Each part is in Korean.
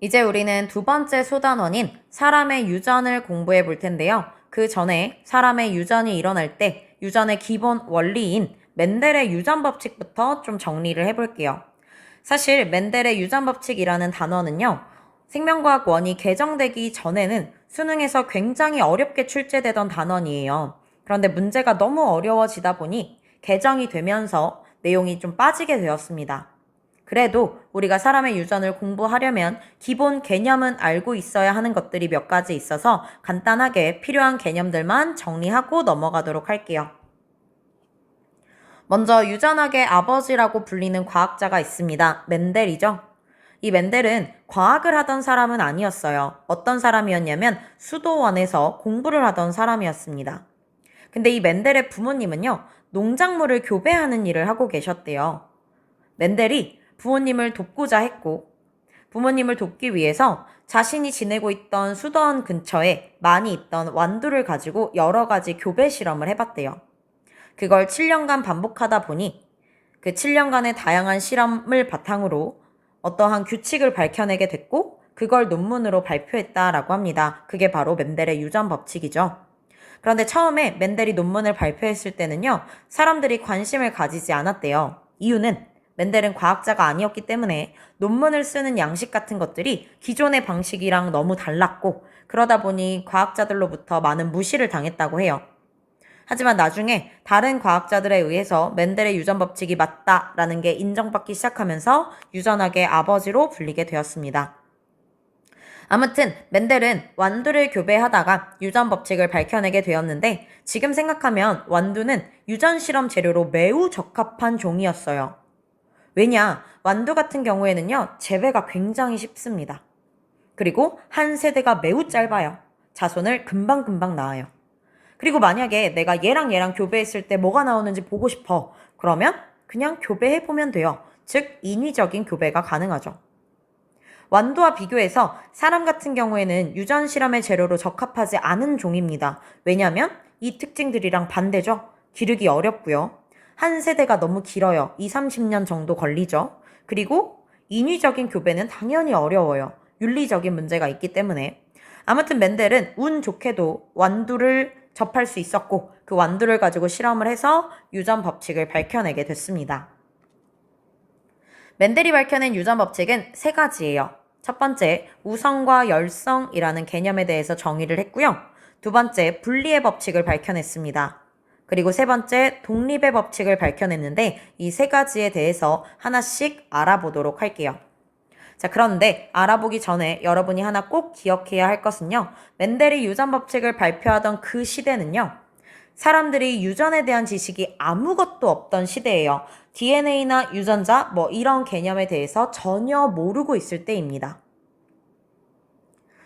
이제 우리는 두 번째 소단원인 사람의 유전을 공부해 볼 텐데요. 그 전에 사람의 유전이 일어날 때 유전의 기본 원리인 멘델의 유전 법칙부터 좀 정리를 해볼게요. 사실 멘델의 유전 법칙이라는 단어는요. 생명과학 원이 개정되기 전에는 수능에서 굉장히 어렵게 출제되던 단원이에요. 그런데 문제가 너무 어려워지다 보니 개정이 되면서 내용이 좀 빠지게 되었습니다. 그래도 우리가 사람의 유전을 공부하려면 기본 개념은 알고 있어야 하는 것들이 몇 가지 있어서 간단하게 필요한 개념들만 정리하고 넘어가도록 할게요. 먼저 유전학의 아버지라고 불리는 과학자가 있습니다. 멘델이죠. 이 멘델은 과학을 하던 사람은 아니었어요. 어떤 사람이었냐면 수도원에서 공부를 하던 사람이었습니다. 근데 이 멘델의 부모님은요, 농작물을 교배하는 일을 하고 계셨대요. 멘델이 부모님을 돕고자 했고, 부모님을 돕기 위해서 자신이 지내고 있던 수도원 근처에 많이 있던 완두를 가지고 여러 가지 교배 실험을 해봤대요. 그걸 7년간 반복하다 보니 그 7년간의 다양한 실험을 바탕으로 어떠한 규칙을 밝혀내게 됐고 그걸 논문으로 발표했다라고 합니다. 그게 바로 멘델의 유전 법칙이죠. 그런데 처음에 멘델이 논문을 발표했을 때는요, 사람들이 관심을 가지지 않았대요. 이유는 멘델은 과학자가 아니었기 때문에 논문을 쓰는 양식 같은 것들이 기존의 방식이랑 너무 달랐고, 그러다 보니 과학자들로부터 많은 무시를 당했다고 해요. 하지만 나중에 다른 과학자들에 의해서 멘델의 유전 법칙이 맞다라는 게 인정받기 시작하면서 유전학의 아버지로 불리게 되었습니다. 아무튼 멘델은 완두를 교배하다가 유전 법칙을 밝혀내게 되었는데 지금 생각하면 완두는 유전 실험 재료로 매우 적합한 종이었어요. 왜냐? 완두 같은 경우에는요, 재배가 굉장히 쉽습니다. 그리고 한 세대가 매우 짧아요. 자손을 금방금방 낳아요. 그리고 만약에 내가 얘랑 얘랑 교배했을 때 뭐가 나오는지 보고 싶어. 그러면 그냥 교배해보면 돼요. 즉, 인위적인 교배가 가능하죠. 완두와 비교해서 사람 같은 경우에는 유전 실험의 재료로 적합하지 않은 종입니다. 왜냐하면 이 특징들이랑 반대죠. 기르기 어렵고요. 한 세대가 너무 길어요. 2, 30년 정도 걸리죠. 그리고 인위적인 교배는 당연히 어려워요. 윤리적인 문제가 있기 때문에. 아무튼 멘델은 운 좋게도 완두를 접할 수 있었고 그 완두를 가지고 실험을 해서 유전 법칙을 밝혀내게 됐습니다. 멘델이 밝혀낸 유전 법칙은 세 가지예요. 첫 번째, 우성과 열성이라는 개념에 대해서 정의를 했고요. 두 번째, 분리의 법칙을 밝혀냈습니다. 그리고 세 번째, 독립의 법칙을 밝혀냈는데 이 세 가지에 대해서 하나씩 알아보도록 할게요. 자, 그런데 알아보기 전에 여러분이 하나 꼭 기억해야 할 것은요. 멘델이 유전 법칙을 발표하던 그 시대는요. 사람들이 유전에 대한 지식이 아무것도 없던 시대예요. DNA나 유전자, 뭐 이런 개념에 대해서 전혀 모르고 있을 때입니다.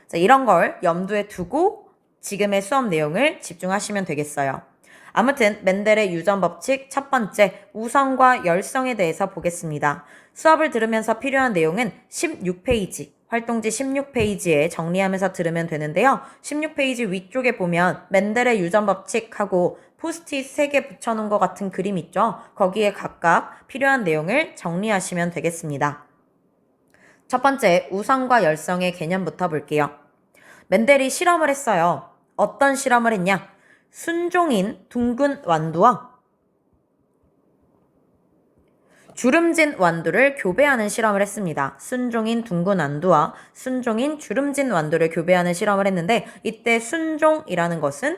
자, 이런 걸 염두에 두고 지금의 수업 내용을 집중하시면 되겠어요. 아무튼 멘델의 유전 법칙 첫 번째 우성과 열성에 대해서 보겠습니다. 수업을 들으면서 필요한 내용은 16페이지, 활동지 16페이지에 정리하면서 들으면 되는데요. 16페이지 위쪽에 보면 멘델의 유전 법칙하고 포스트잇 3개 붙여놓은 것 같은 그림 있죠? 거기에 각각 필요한 내용을 정리하시면 되겠습니다. 첫 번째, 우성과 열성의 개념부터 볼게요. 멘델이 실험을 했어요. 어떤 실험을 했냐? 순종인 둥근 완두와 주름진 완두를 교배하는 실험을 했습니다. 순종인 둥근 완두와 순종인 주름진 완두를 교배하는 실험을 했는데 이때 순종이라는 것은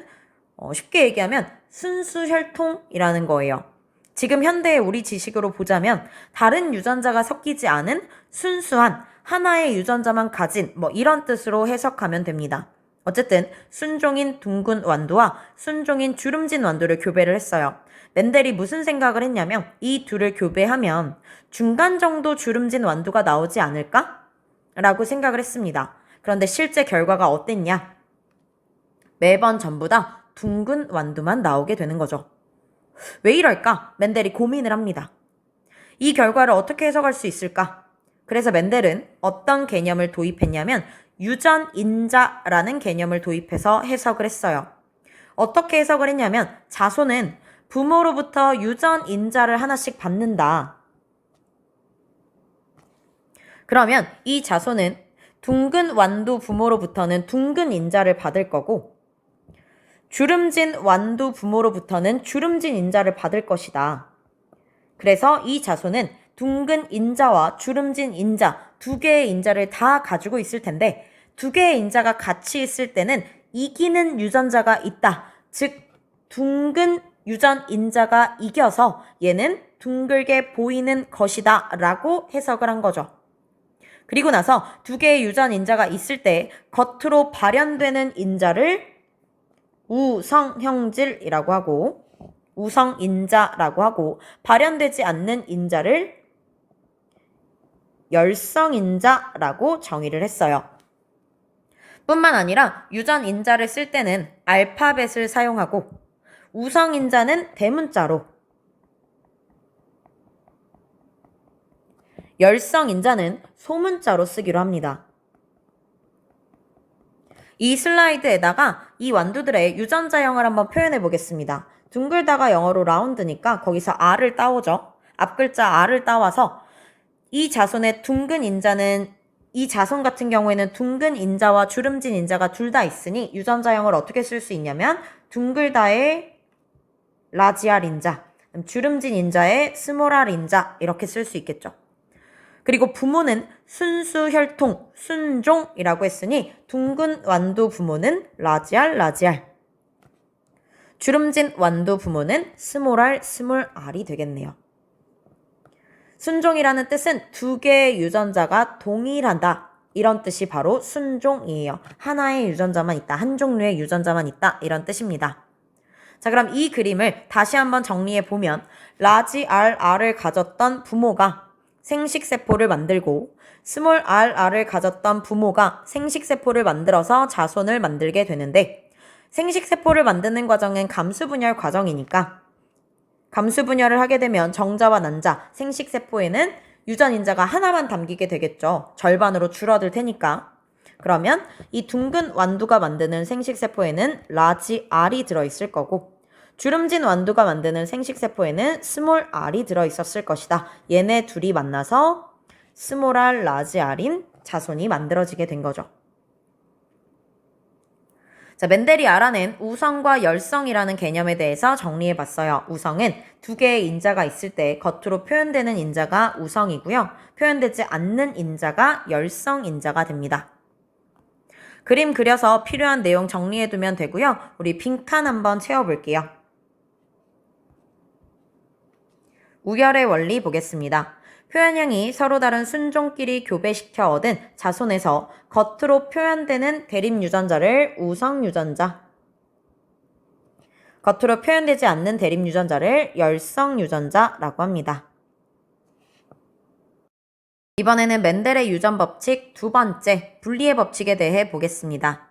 어, 쉽게 얘기하면 순수 혈통이라는 거예요. 지금 현대의 우리 지식으로 보자면 다른 유전자가 섞이지 않은 순수한 하나의 유전자만 가진 뭐 이런 뜻으로 해석하면 됩니다. 어쨌든 순종인 둥근 완두와 순종인 주름진 완두를 교배를 했어요. 멘델이 무슨 생각을 했냐면 이 둘을 교배하면 중간 정도 주름진 완두가 나오지 않을까? 라고 생각을 했습니다. 그런데 실제 결과가 어땠냐? 매번 전부 다 둥근 완두만 나오게 되는 거죠. 왜 이럴까? 멘델이 고민을 합니다. 이 결과를 어떻게 해석할 수 있을까? 그래서 멘델은 어떤 개념을 도입했냐면 유전 인자라는 개념을 도입해서 해석을 했어요. 어떻게 해석을 했냐면 자손은 부모로부터 유전 인자를 하나씩 받는다. 그러면 이 자손은 둥근 완두 부모로부터는 둥근 인자를 받을 거고 주름진 완두 부모로부터는 주름진 인자를 받을 것이다. 그래서 이 자손은 둥근 인자와 주름진 인자 두 개의 인자를 다 가지고 있을 텐데 두 개의 인자가 같이 있을 때는 이기는 유전자가 있다. 즉 둥근 유전 인자가 이겨서 얘는 둥글게 보이는 것이다 라고 해석을 한 거죠. 그리고 나서 두 개의 유전 인자가 있을 때 겉으로 발현되는 인자를 우성형질이라고 하고 우성인자라고 하고 발현되지 않는 인자를 열성인자라고 정의를 했어요. 뿐만 아니라 유전인자를 쓸 때는 알파벳을 사용하고 우성인자는 대문자로 열성인자는 소문자로 쓰기로 합니다. 이 슬라이드에다가 이 완두들의 유전자형을 한번 표현해 보겠습니다. 둥글다가 영어로 라운드니까 거기서 R을 따오죠. 앞글자 R을 따와서 이 자손의 둥근 인자는 이 자손 같은 경우에는 둥근 인자와 주름진 인자가 둘 다 있으니 유전자형을 어떻게 쓸 수 있냐면 둥글다의 라지알 인자, 주름진 인자의 스몰알 인자 이렇게 쓸 수 있겠죠. 그리고 부모는 순수 혈통, 순종이라고 했으니 둥근 완두 부모는 라지알, 라지알. 주름진 완두 부모는 스몰알, 스몰알이 되겠네요. 순종이라는 뜻은 두 개의 유전자가 동일하다. 이런 뜻이 바로 순종이에요. 하나의 유전자만 있다. 한 종류의 유전자만 있다. 이런 뜻입니다. 자, 그럼 이 그림을 다시 한번 정리해 보면 라지 R, R을 가졌던 부모가 생식세포를 만들고 스몰 r, r을 가졌던 부모가 생식세포를 만들어서 자손을 만들게 되는데 생식세포를 만드는 과정은 감수분열 과정이니까 감수 분열을 하게 되면 정자와 난자, 생식세포에는 유전인자가 하나만 담기게 되겠죠. 절반으로 줄어들 테니까. 그러면 이 둥근 완두가 만드는 생식세포에는 라지 R이 들어있을 거고 주름진 완두가 만드는 생식세포에는 스몰 r이 들어있었을 것이다. 얘네 둘이 만나서 스몰 r, 라지 r인 자손이 만들어지게 된 거죠. 자, 멘델이 알아낸 우성과 열성이라는 개념에 대해서 정리해 봤어요. 우성은 두 개의 인자가 있을 때 겉으로 표현되는 인자가 우성이고요. 표현되지 않는 인자가 열성 인자가 됩니다. 그림 그려서 필요한 내용 정리해 두면 되고요. 우리 빈칸 한번 채워 볼게요. 우열의 원리 보겠습니다. 표현형이 서로 다른 순종끼리 교배시켜 얻은 자손에서 겉으로 표현되는 대립 유전자를 우성 유전자, 겉으로 표현되지 않는 대립 유전자를 열성 유전자라고 합니다. 이번에는 멘델의 유전 법칙 두 번째 분리의 법칙에 대해 보겠습니다.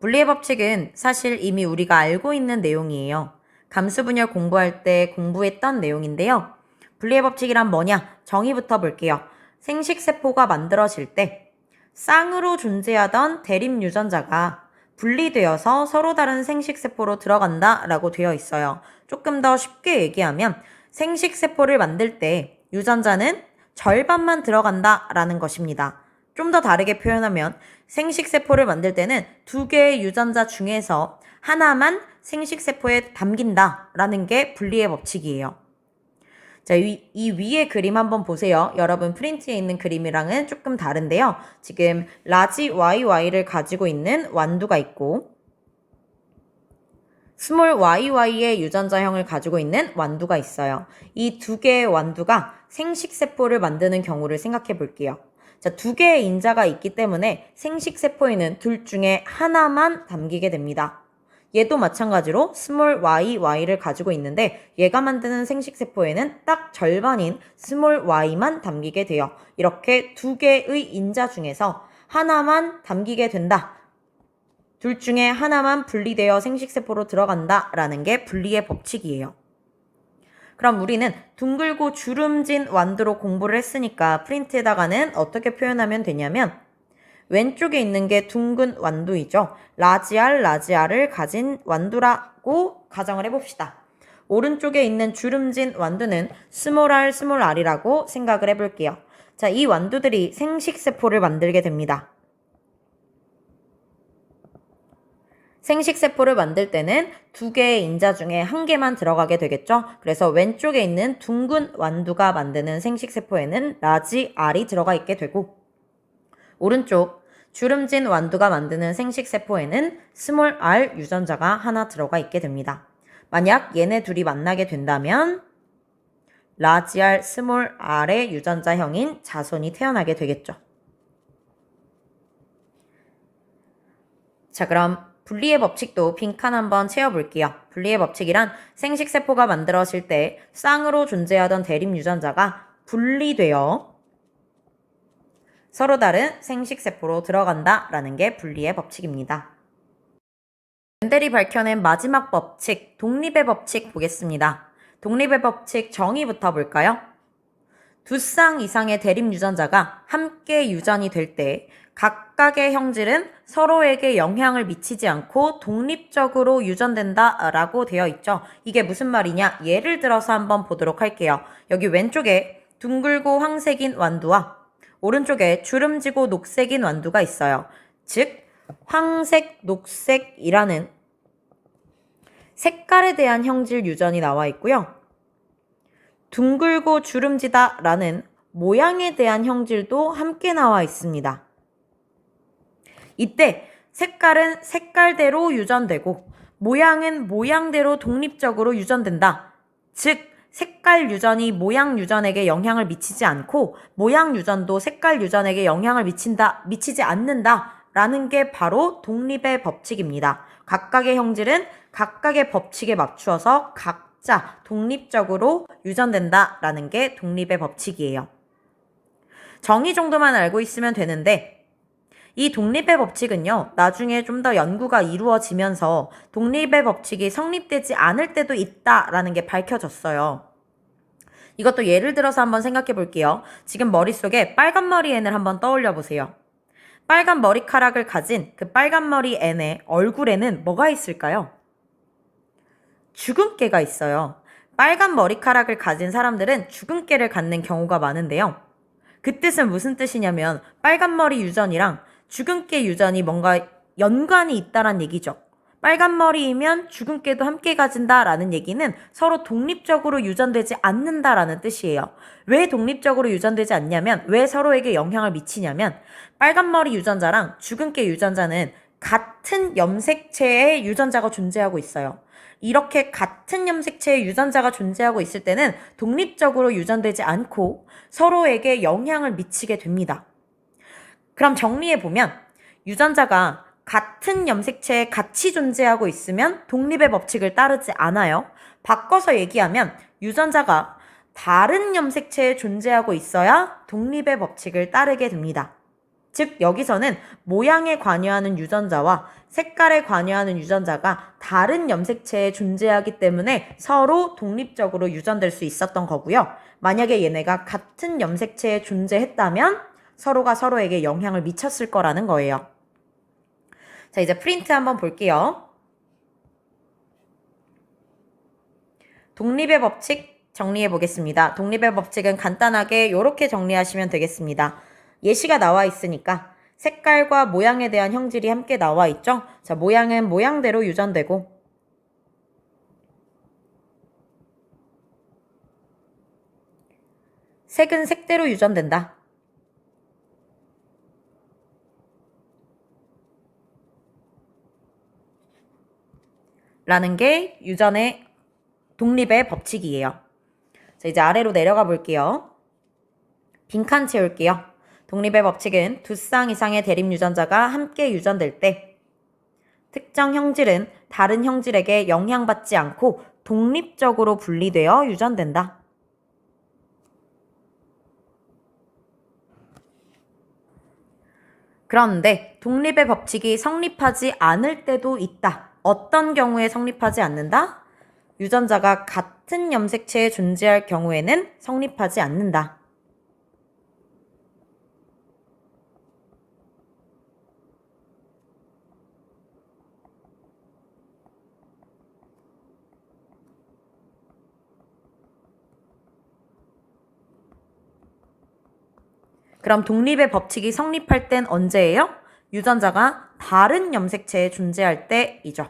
분리의 법칙은 사실 이미 우리가 알고 있는 내용이에요. 감수분열 공부할 때 공부했던 내용인데요. 분리의 법칙이란 뭐냐? 정의부터 볼게요. 생식세포가 만들어질 때 쌍으로 존재하던 대립 유전자가 분리되어서 서로 다른 생식세포로 들어간다 라고 되어 있어요. 조금 더 쉽게 얘기하면 생식세포를 만들 때 유전자는 절반만 들어간다 라는 것입니다. 좀 더 다르게 표현하면 생식세포를 만들 때는 두 개의 유전자 중에서 하나만 생식세포에 담긴다 라는 게 분리의 법칙이에요. 자, 이, 이 위에 그림 한번 보세요. 여러분 프린트에 있는 그림이랑은 조금 다른데요. 지금 라지 YY를 가지고 있는 완두가 있고 스몰 YY의 유전자형을 가지고 있는 완두가 있어요. 이 두 개의 완두가 생식세포를 만드는 경우를 생각해 볼게요. 자, 두 개의 인자가 있기 때문에 생식세포에는 둘 중에 하나만 담기게 됩니다. 얘도 마찬가지로 스몰 y, y를 가지고 있는데 얘가 만드는 생식세포에는 딱 절반인 스몰 y만 담기게 돼요. 이렇게 두 개의 인자 중에서 하나만 담기게 된다. 둘 중에 하나만 분리되어 생식세포로 들어간다. 라는 게 분리의 법칙이에요. 그럼 우리는 둥글고 주름진 완두로 공부를 했으니까 프린트에다가는 어떻게 표현하면 되냐면 왼쪽에 있는 게 둥근 완두이죠. 라지알, 라지알을 가진 완두라고 가정을 해봅시다. 오른쪽에 있는 주름진 완두는 스몰알, 스몰알이라고 생각을 해볼게요. 자, 이 완두들이 생식세포를 만들게 됩니다. 생식세포를 만들 때는 두 개의 인자 중에 한 개만 들어가게 되겠죠? 그래서 왼쪽에 있는 둥근 완두가 만드는 생식세포에는 라지알이 들어가 있게 되고, 오른쪽 주름진 완두가 만드는 생식세포에는 스몰 r 유전자가 하나 들어가 있게 됩니다. 만약 얘네 둘이 만나게 된다면 라지 r, 스몰 r의 유전자형인 자손이 태어나게 되겠죠. 자, 그럼 분리의 법칙도 빈칸 한번 채워볼게요. 분리의 법칙이란 생식세포가 만들어질 때 쌍으로 존재하던 대립 유전자가 분리되어 서로 다른 생식세포로 들어간다 라는 게 분리의 법칙입니다. 멘델이 밝혀낸 마지막 법칙, 독립의 법칙 보겠습니다. 독립의 법칙 정의부터 볼까요? 두 쌍 이상의 대립 유전자가 함께 유전이 될 때 각각의 형질은 서로에게 영향을 미치지 않고 독립적으로 유전된다 라고 되어 있죠. 이게 무슨 말이냐? 예를 들어서 한번 보도록 할게요. 여기 왼쪽에 둥글고 황색인 완두와 오른쪽에 주름지고 녹색인 완두가 있어요. 즉, 황색, 녹색이라는 색깔에 대한 형질 유전이 나와 있고요. 둥글고 주름지다 라는 모양에 대한 형질도 함께 나와 있습니다. 이때 색깔은 색깔대로 유전되고 모양은 모양대로 독립적으로 유전된다. 즉, 색깔 유전이 모양 유전에게 영향을 미치지 않고 모양 유전도 색깔 유전에게 영향을 미친다, 미치지 않는다. 라는 게 바로 독립의 법칙입니다. 각각의 형질은 각각의 법칙에 맞추어서 각자 독립적으로 유전된다. 라는 게 독립의 법칙이에요. 정의 정도만 알고 있으면 되는데, 이 독립의 법칙은요, 나중에 좀 더 연구가 이루어지면서 독립의 법칙이 성립되지 않을 때도 있다라는 게 밝혀졌어요. 이것도 예를 들어서 한번 생각해 볼게요. 지금 머릿속에 빨간 머리 앤을 한번 떠올려 보세요. 빨간 머리카락을 가진 그 빨간 머리 앤의 얼굴에는 뭐가 있을까요? 주근깨가 있어요. 빨간 머리카락을 가진 사람들은 주근깨를 갖는 경우가 많은데요. 그 뜻은 무슨 뜻이냐면 빨간 머리 유전이랑 주근깨 유전이 뭔가 연관이 있다란 얘기죠. 빨간 머리이면 주근깨도 함께 가진다라는 얘기는 서로 독립적으로 유전되지 않는다라는 뜻이에요. 왜 독립적으로 유전되지 않냐면 왜 서로에게 영향을 미치냐면 빨간 머리 유전자랑 주근깨 유전자는 같은 염색체의 유전자가 존재하고 있어요. 이렇게 같은 염색체의 유전자가 존재하고 있을 때는 독립적으로 유전되지 않고 서로에게 영향을 미치게 됩니다. 그럼 정리해 보면 유전자가 같은 염색체에 같이 존재하고 있으면 독립의 법칙을 따르지 않아요. 바꿔서 얘기하면 유전자가 다른 염색체에 존재하고 있어야 독립의 법칙을 따르게 됩니다. 즉, 여기서는 모양에 관여하는 유전자와 색깔에 관여하는 유전자가 다른 염색체에 존재하기 때문에 서로 독립적으로 유전될 수 있었던 거고요. 만약에 얘네가 같은 염색체에 존재했다면 서로가 서로에게 영향을 미쳤을 거라는 거예요. 자, 이제 프린트 한번 볼게요. 독립의 법칙 정리해 보겠습니다. 독립의 법칙은 간단하게 이렇게 정리하시면 되겠습니다. 예시가 나와 있으니까 색깔과 모양에 대한 형질이 함께 나와 있죠? 자, 모양은 모양대로 유전되고 색은 색대로 유전된다. 라는 게 유전의 독립의 법칙이에요. 자, 이제 아래로 내려가 볼게요. 빈칸 채울게요. 독립의 법칙은 두 쌍 이상의 대립 유전자가 함께 유전될 때 특정 형질은 다른 형질에게 영향받지 않고 독립적으로 분리되어 유전된다. 그런데 독립의 법칙이 성립하지 않을 때도 있다. 어떤 경우에 성립하지 않는다? 유전자가 같은 염색체에 존재할 경우에는 성립하지 않는다. 그럼 독립의 법칙이 성립할 땐 언제예요? 유전자가 다른 염색체에 존재할 때이죠.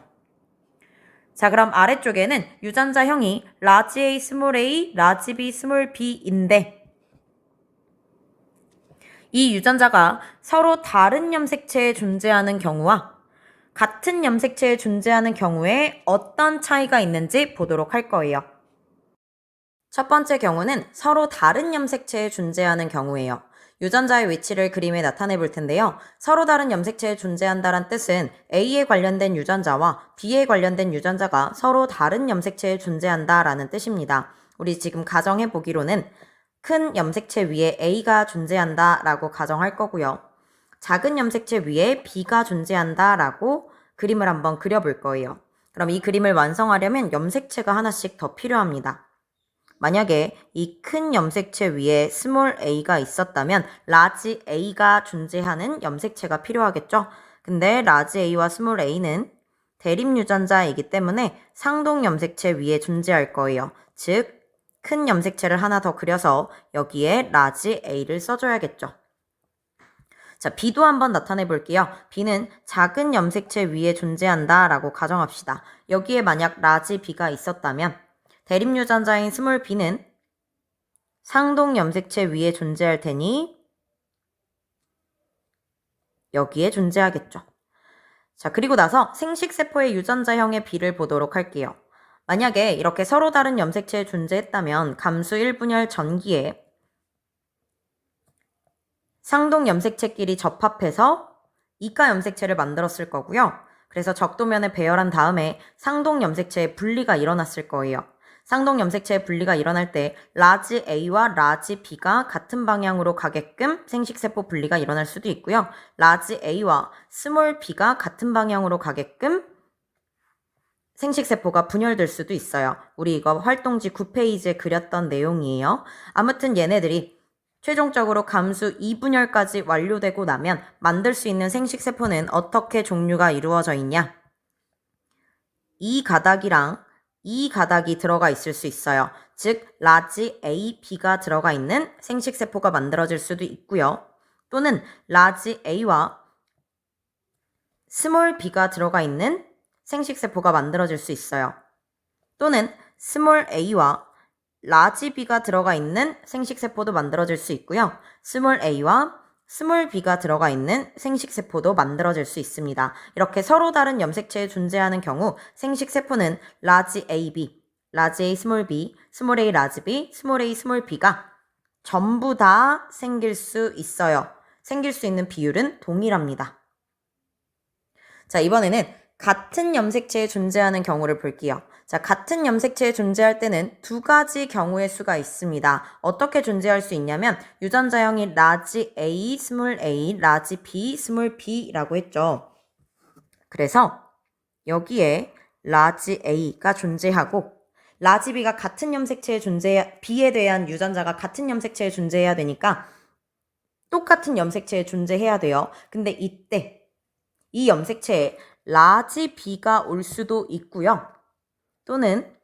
자, 그럼 아래쪽에는 유전자형이 라지 A, 스몰 A, 라지 B, 스몰 B인데 이 유전자가 서로 다른 염색체에 존재하는 경우와 같은 염색체에 존재하는 경우에 어떤 차이가 있는지 보도록 할 거예요. 첫 번째 경우는 서로 다른 염색체에 존재하는 경우예요. 유전자의 위치를 그림에 나타내 볼 텐데요. 서로 다른 염색체에 존재한다란 뜻은 A에 관련된 유전자와 B에 관련된 유전자가 서로 다른 염색체에 존재한다라는 뜻입니다. 우리 지금 가정해 보기로는 큰 염색체 위에 A가 존재한다라고 가정할 거고요. 작은 염색체 위에 B가 존재한다라고 그림을 한번 그려볼 거예요. 그럼 이 그림을 완성하려면 염색체가 하나씩 더 필요합니다. 만약에 이 큰 염색체 위에 스몰 a가 있었다면 라지 a가 존재하는 염색체가 필요하겠죠? 근데 라지 a와 스몰 a는 대립 유전자이기 때문에 상동 염색체 위에 존재할 거예요. 즉, 큰 염색체를 하나 더 그려서 여기에 라지 a를 써줘야겠죠. 자, B도 한번 나타내 볼게요. B는 작은 염색체 위에 존재한다 라고 가정합시다. 여기에 만약 라지 B가 있었다면 대립 유전자인 스몰 b는 상동 염색체 위에 존재할 테니 여기에 존재하겠죠. 자, 그리고 나서 생식세포의 유전자형의 B를 보도록 할게요. 만약에 이렇게 서로 다른 염색체에 존재했다면 감수 1분열 전기에 상동 염색체끼리 접합해서 이가 염색체를 만들었을 거고요. 그래서 적도면에 배열한 다음에 상동 염색체의 분리가 일어났을 거예요. 상동 염색체의 분리가 일어날 때 라지 A와 라지 B가 같은 방향으로 가게끔 생식세포 분리가 일어날 수도 있고요. 라지 A와 스몰 B가 같은 방향으로 가게끔 생식세포가 분열될 수도 있어요. 우리 이거 활동지 9페이지에 그렸던 내용이에요. 아무튼 얘네들이 최종적으로 감수 2분열까지 완료되고 나면 만들 수 있는 생식세포는 어떻게 종류가 이루어져 있냐? 이 가닥이랑 이 가닥이 들어가 있을 수 있어요. 즉, 라지 A, B가 들어가 있는 생식세포가 만들어질 수도 있고요. 또는 라지 A와 스몰 B가 들어가 있는 생식세포가 만들어질 수 있어요. 또는 스몰 A와 라지 B가 들어가 있는 생식세포도 만들어질 수 있고요. 스몰 A와 스몰 b가 들어가 있는 생식세포도 만들어질 수 있습니다. 이렇게 서로 다른 염색체에 존재하는 경우 생식세포는 라지 AB, 라지 A, 스몰 b, 스몰 a, 라지 b, 스몰 a, 스몰 b가 전부 다 생길 수 있어요. 생길 수 있는 비율은 동일합니다. 자, 이번에는 같은 염색체에 존재하는 경우를 볼게요. 자, 같은 염색체에 존재할 때는 두 가지 경우의 수가 있습니다. 어떻게 존재할 수 있냐면 유전자형이 라지 A, 스몰 a, 라지 B, 스몰 b라고 했죠. 그래서 여기에 라지 A가 존재하고 라지 B가 같은 염색체에 존재 B에 대한 유전자가 같은 염색체에 존재해야 되니까 똑같은 염색체에 존재해야 돼요. 근데 이때 이 염색체에 라지 B가 올 수도 있고요. 또는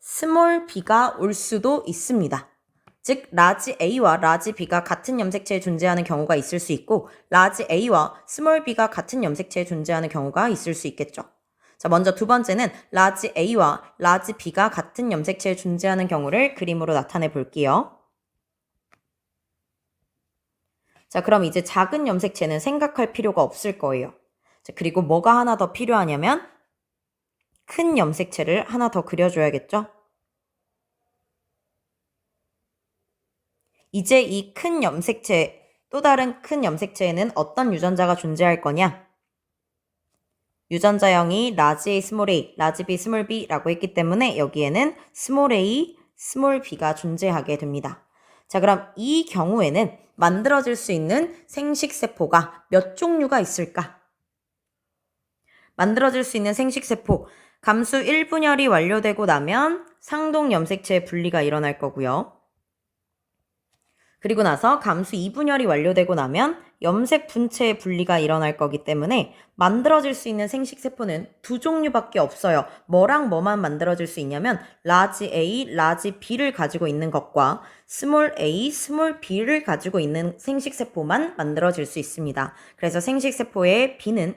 스몰 b가 올 수도 있습니다. 즉 라지 A와 라지 B가 같은 염색체에 존재하는 경우가 있을 수 있고 라지 A와 스몰 b가 같은 염색체에 존재하는 경우가 있을 수 있겠죠. 자, 먼저 두 번째는 라지 A와 라지 B가 같은 염색체에 존재하는 경우를 그림으로 나타내 볼게요. 자, 그럼 이제 작은 염색체는 생각할 필요가 없을 거예요. 자, 그리고 뭐가 하나 더 필요하냐면 큰 염색체를 하나 더 그려줘야겠죠? 이제 이 큰 염색체, 또 다른 큰 염색체에는 어떤 유전자가 존재할 거냐? 유전자형이 라지 A, 스몰 a, 라지 B, 스몰 b라고 했기 때문에 여기에는 스몰 a, 스몰 b가 존재하게 됩니다. 자, 그럼 이 경우에는 만들어질 수 있는 생식세포가 몇 종류가 있을까? 만들어질 수 있는 생식세포, 감수 1분열이 완료되고 나면 상동 염색체 분리가 일어날 거고요. 그리고 나서 감수 2분열이 완료되고 나면 염색 분체의 분리가 일어날 거기 때문에 만들어질 수 있는 생식 세포는 두 종류밖에 없어요. 뭐랑 뭐만 만들어질 수 있냐면 라지 A, 라지 B를 가지고 있는 것과 스몰 a, 스몰 b를 가지고 있는 생식 세포만 만들어질 수 있습니다. 그래서 생식 세포의 B는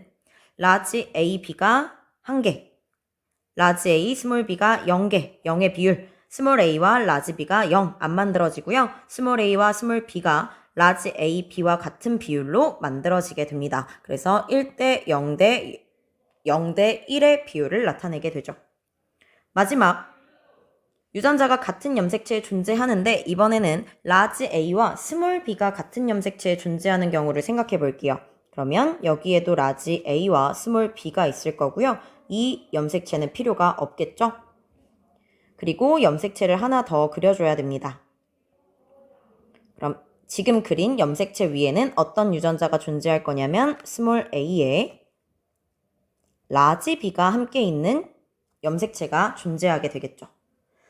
라지 a, b가 1개, 라지 a, 스몰 b가 0개, 0의 비율, 스몰 a와 라지 b가 0 안 만들어지고요. 스몰 a와 스몰 b가 라지 a, b와 같은 비율로 만들어지게 됩니다. 그래서 1대 0대 0대 1의 비율을 나타내게 되죠. 마지막 유전자가 같은 염색체에 존재하는데 이번에는 라지 A와 스몰 B가 같은 염색체에 존재하는 경우를 생각해 볼게요. 그러면 여기에도 라지 A와 스몰 B가 있을 거고요. 이 염색체는 필요가 없겠죠? 그리고 염색체를 하나 더 그려줘야 됩니다. 그럼 지금 그린 염색체 위에는 어떤 유전자가 존재할 거냐면 스몰 a에 라지 b가 함께 있는 염색체가 존재하게 되겠죠.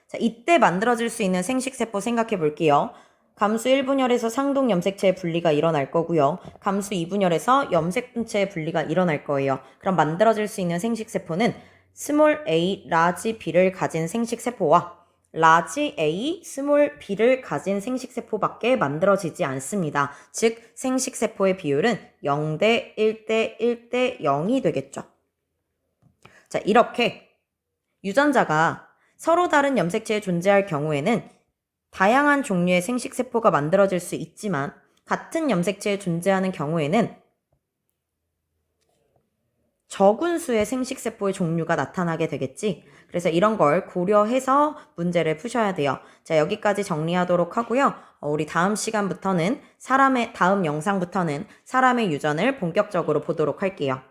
자, 이때 만들어질 수 있는 생식세포 생각해 볼게요. 감수 1분열에서 상동 염색체의 분리가 일어날 거고요. 감수 2분열에서 염색 분체의 분리가 일어날 거예요. 그럼 만들어질 수 있는 생식세포는 스몰 a, 라지 b를 가진 생식세포와 라지 A, 스몰 B를 가진 생식세포밖에 만들어지지 않습니다. 즉, 생식세포의 비율은 0대 1대 1대 0이 되겠죠. 자, 이렇게 유전자가 서로 다른 염색체에 존재할 경우에는 다양한 종류의 생식세포가 만들어질 수 있지만 같은 염색체에 존재하는 경우에는 적은 수의 생식세포의 종류가 나타나게 되겠지. 그래서 이런 걸 고려해서 문제를 푸셔야 돼요. 자, 여기까지 정리하도록 하고요. 어, 우리 다음 시간부터는 사람의, 다음 영상부터는 사람의 유전을 본격적으로 보도록 할게요.